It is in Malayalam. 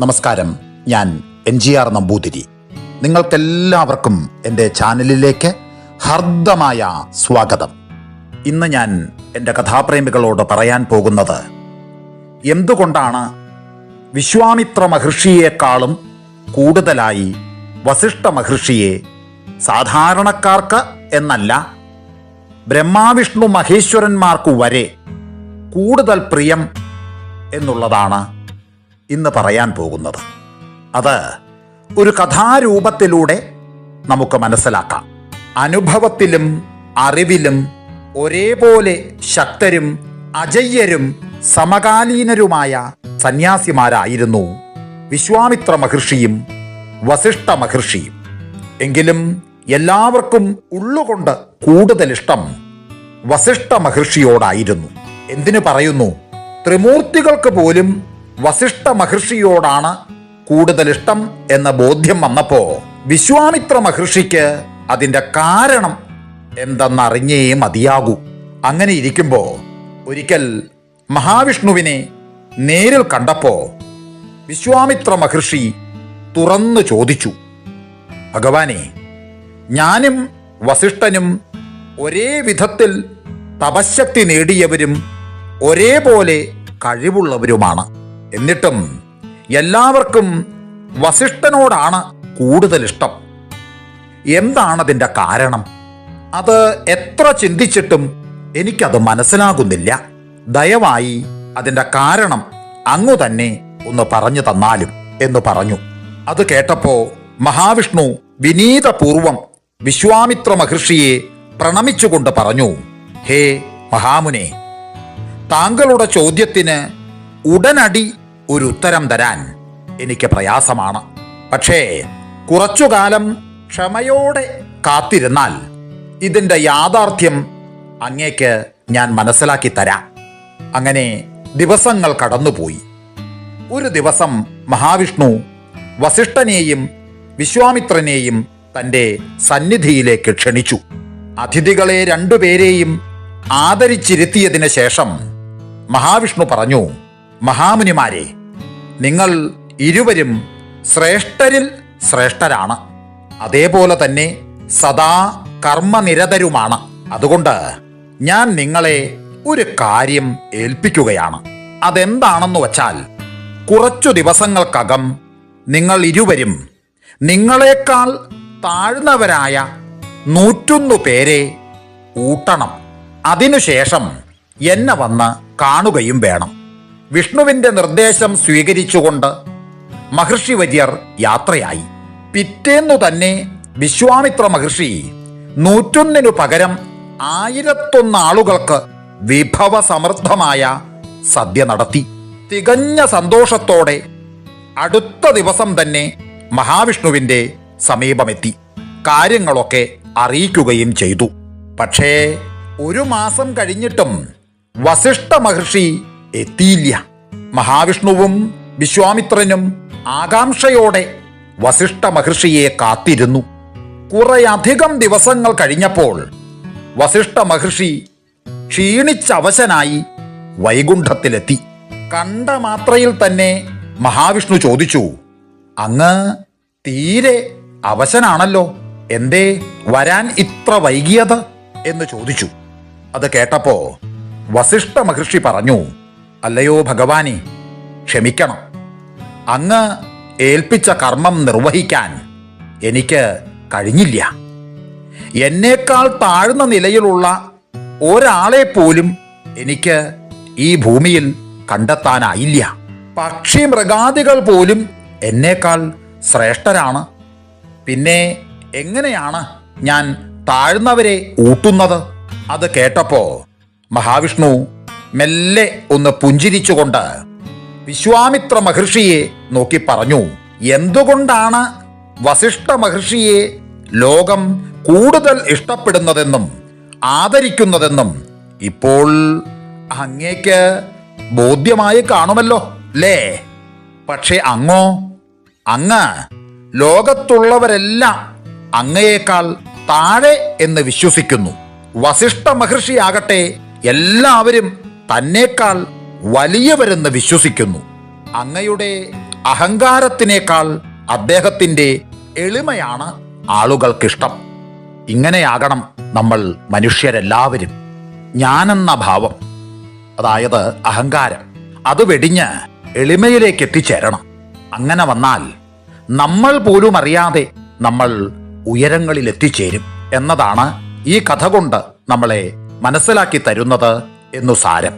നമസ്കാരം. ഞാൻ എൻ ജി ആർ നമ്പൂതിരി. നിങ്ങൾക്കെല്ലാവർക്കും എന്റെ ചാനലിലേക്ക് ഹർദ്ദമായ സ്വാഗതം. ഇന്ന് ഞാൻ എന്റെ കഥാപ്രേമികളോട് പറയാൻ പോകുന്നത് എന്തുകൊണ്ടാണ് വിശ്വാമിത്ര മഹർഷിയേക്കാളും കൂടുതലായി വസിഷ്ഠ മഹർഷിയെ സാധാരണക്കാർക്ക് എന്നല്ല ബ്രഹ്മാവിഷ്ണു മഹേശ്വരന്മാർക്കു വരെ കൂടുതൽ പ്രിയം എന്നുള്ളതാണ് ഇന്ന് പറയാൻ പോകുന്നത്. അത് ഒരു കഥാരൂപത്തിലൂടെ നമുക്ക് മനസ്സിലാക്കാം. അനുഭവത്തിലും അറിവിലും ഒരേപോലെ ശക്തരും അജയ്യരും സമകാലീനരുമായ സന്യാസിമാരായിരുന്നു വിശ്വാമിത്ര മഹർഷിയും വസിഷ്ഠ മഹർഷിയും. എങ്കിലും എല്ലാവർക്കും ഉള്ളുകൊണ്ട് കൂടുതൽ ഇഷ്ടം വസിഷ്ഠ മഹർഷിയോടായിരുന്നു. എന്തിനു പറയുന്നു? ത്രിമൂർത്തികൾക്ക് പോലും വസിഷ്ഠ മഹർഷിയോടാണ് കൂടുതൽ ഇഷ്ടം എന്ന ബോധ്യം വന്നപ്പോ വിശ്വാമിത്ര മഹർഷിക്ക് അതിന്റെ കാരണം എന്തെന്നറിഞ്ഞേ മതിയാകൂ. അങ്ങനെ ഇരിക്കുമ്പോൾ ഒരിക്കൽ മഹാവിഷ്ണുവിനെ നേരിൽ കണ്ടപ്പോ വിശ്വാമിത്ര മഹർഷി തുറന്നു ചോദിച്ചു ഭഗവാനെ ഞാനും വസിഷ്ഠനും ഒരേ വിധത്തിൽ തപശക്തി നേടിയവരും ഒരേപോലെ കഴിവുള്ളവരുമാണ്. എന്നിട്ടും എല്ലാവർക്കും വസിഷ്ഠനോടാണ് കൂടുതൽ ഇഷ്ടം എന്താണതിന്റെ കാരണം? അത് എത്ര ചിന്തിച്ചിട്ടും എനിക്കത് മനസ്സിലാകുന്നില്ല. ദയവായി അതിന്റെ കാരണം അങ്ങു തന്നെ ഒന്ന് പറഞ്ഞു തന്നാലും എന്ന് പറഞ്ഞു. അത് കേട്ടപ്പോൾ മഹാവിഷ്ണു വിനീതപൂർവം വിശ്വാമിത്ര മഹർഷിയെ പ്രണമിച്ചുകൊണ്ട് പറഞ്ഞു ഹേ മഹാമുനെ താങ്കളുടെ ചോദ്യത്തിന് ഉടനടി ഒരു ഉത്തരം തരാൻ എനിക്ക് പ്രയാസമാണ്. പക്ഷേ കുറച്ചു കാലം ക്ഷമയോടെ കാത്തിരുന്നാൽ ഇതിന്റെ യാഥാർത്ഥ്യം അങ്ങേക്ക് ഞാൻ മനസ്സിലാക്കി തരാം. അങ്ങനെ ദിവസങ്ങൾ കടന്നുപോയി. ഒരു ദിവസം മഹാവിഷ്ണു വസിഷ്ഠനെയും വിശ്വാമിത്രനെയും തന്റെ സന്നിധിയിലേക്ക് ക്ഷണിച്ചു. അതിഥികളെ രണ്ടുപേരെയും ആദരിച്ചിരുത്തിയതിനു ശേഷം മഹാവിഷ്ണു പറഞ്ഞു മഹാമുനിമാരെ നിങ്ങൾ ഇരുവരും ശ്രേഷ്ഠരിൽ ശ്രേഷ്ഠരാണ്. അതേപോലെ തന്നെ സദാ കർമ്മനിരതരുമാണ്. അതുകൊണ്ട് ഞാൻ നിങ്ങളെ ഒരു കാര്യം ഏൽപ്പിക്കുകയാണ്. അതെന്താണെന്ന് വച്ചാൽ കുറച്ചു ദിവസങ്ങൾക്കകം നിങ്ങൾ ഇരുവരും നിങ്ങളെക്കാൾ താഴ്ന്നവരായ നൂറ്റൊന്നു പേരെ ഊട്ടണം. അതിനുശേഷം എന്നെ വന്ന് കാണുകയും വേണം. വിഷ്ണുവിന്റെ നിർദ്ദേശം സ്വീകരിച്ചുകൊണ്ട് മഹർഷി വര്യർ യാത്രയായി. പിറ്റേന്നു തന്നെ വിശ്വാമിത്ര മഹർഷി നൂറ്റൊന്നിനു പകരം ആയിരത്തൊന്ന് ആളുകൾക്ക് വിഭവസമൃദ്ധമായ സദ്യ നടത്തി. തികഞ്ഞ സന്തോഷത്തോടെ അടുത്ത ദിവസം തന്നെ മഹാവിഷ്ണുവിന്റെ സമീപമെത്തി. കാര്യങ്ങളൊക്കെ അറിയിക്കുകയും ചെയ്തു. പക്ഷേ ഒരു മാസം കഴിഞ്ഞിട്ടും വസിഷ്ഠ മഹർഷി എത്തിയില്ല മഹാവിഷ്ണുവും വിശ്വാമിത്രനും ആകാംക്ഷയോടെ വസിഷ്ഠ മഹർഷിയെ കാത്തിരുന്നു. കുറേയധികം ദിവസങ്ങൾ കഴിഞ്ഞപ്പോൾ വസിഷ്ഠ മഹർഷി ക്ഷീണിച്ചവശനായി വൈകുണ്ഠത്തിലെത്തി. കണ്ട മാത്രയിൽ തന്നെ മഹാവിഷ്ണു ചോദിച്ചു അങ്ങ് തീരെ അവശനാണല്ലോ. എന്തേ വരാൻ ഇത്ര വൈകിയത്? എന്ന് ചോദിച്ചു. അത് കേട്ടപ്പോ വസിഷ്ഠ മഹർഷി പറഞ്ഞു അല്ലയോ ഭഗവാനെ ക്ഷമിക്കണം. അങ്ങ് ഏൽപ്പിച്ച കർമ്മം നിർവഹിക്കാൻ എനിക്ക് കഴിഞ്ഞില്ല. എന്നേക്കാൾ താഴ്ന്ന നിലയിലുള്ള ഒരാളെ പോലും എനിക്ക് ഈ ഭൂമിയിൽ കണ്ടെത്താനായില്ല. പക്ഷി മൃഗാദികൾ പോലും എന്നേക്കാൾ ശ്രേഷ്ഠരാണ്. പിന്നെ എങ്ങനെയാണ് ഞാൻ താഴ്ന്നവരെ ഊട്ടുന്നത്? അത് കേട്ടപ്പോ മഹാവിഷ്ണു മെല്ലെ ഒന്ന് പുഞ്ചിരിച്ചുകൊണ്ട് വിശ്വാമിത്ര മഹർഷിയെ നോക്കി പറഞ്ഞു എന്തുകൊണ്ടാണ് വസിഷ്ഠ മഹർഷിയെ ലോകം കൂടുതൽ ഇഷ്ടപ്പെടുന്നതെന്നും ആദരിക്കുന്നതെന്നും ഇപ്പോൾ അങ്ങേക്ക് ബോധ്യമായി കാണുമല്ലോ ലേ പക്ഷേ അങ്ങോ അങ്ങ് ലോകത്തുള്ളവരെല്ലാം അങ്ങയേക്കാൾ താഴെ എന്ന് വിശ്വസിക്കുന്നു. വസിഷ്ഠ മഹർഷിയാകട്ടെ എല്ലാവരും തന്നേക്കാൾ വലിയവരെന്ന് വിശ്വസിക്കുന്നു. അങ്ങയുടെ അഹങ്കാരത്തിനേക്കാൾ അദ്ദേഹത്തിന്റെ എളിമയാണ് ആളുകൾക്കിഷ്ടം. ഇങ്ങനെയാകണം നമ്മൾ മനുഷ്യരെല്ലാവരും. ഞാനെന്ന ഭാവം അതായത് അഹങ്കാരം അത് വെടിഞ്ഞ് എളിമയിലേക്ക് എത്തിച്ചേരണം. അങ്ങനെ വന്നാൽ നമ്മൾ പോലും അറിയാതെ നമ്മൾ ഉയരങ്ങളിൽ എത്തിച്ചേരും എന്നതാണ് ഈ കഥ കൊണ്ട് നമ്മളെ മനസ്സിലാക്കി തരുന്നത് എന്നു സാരം.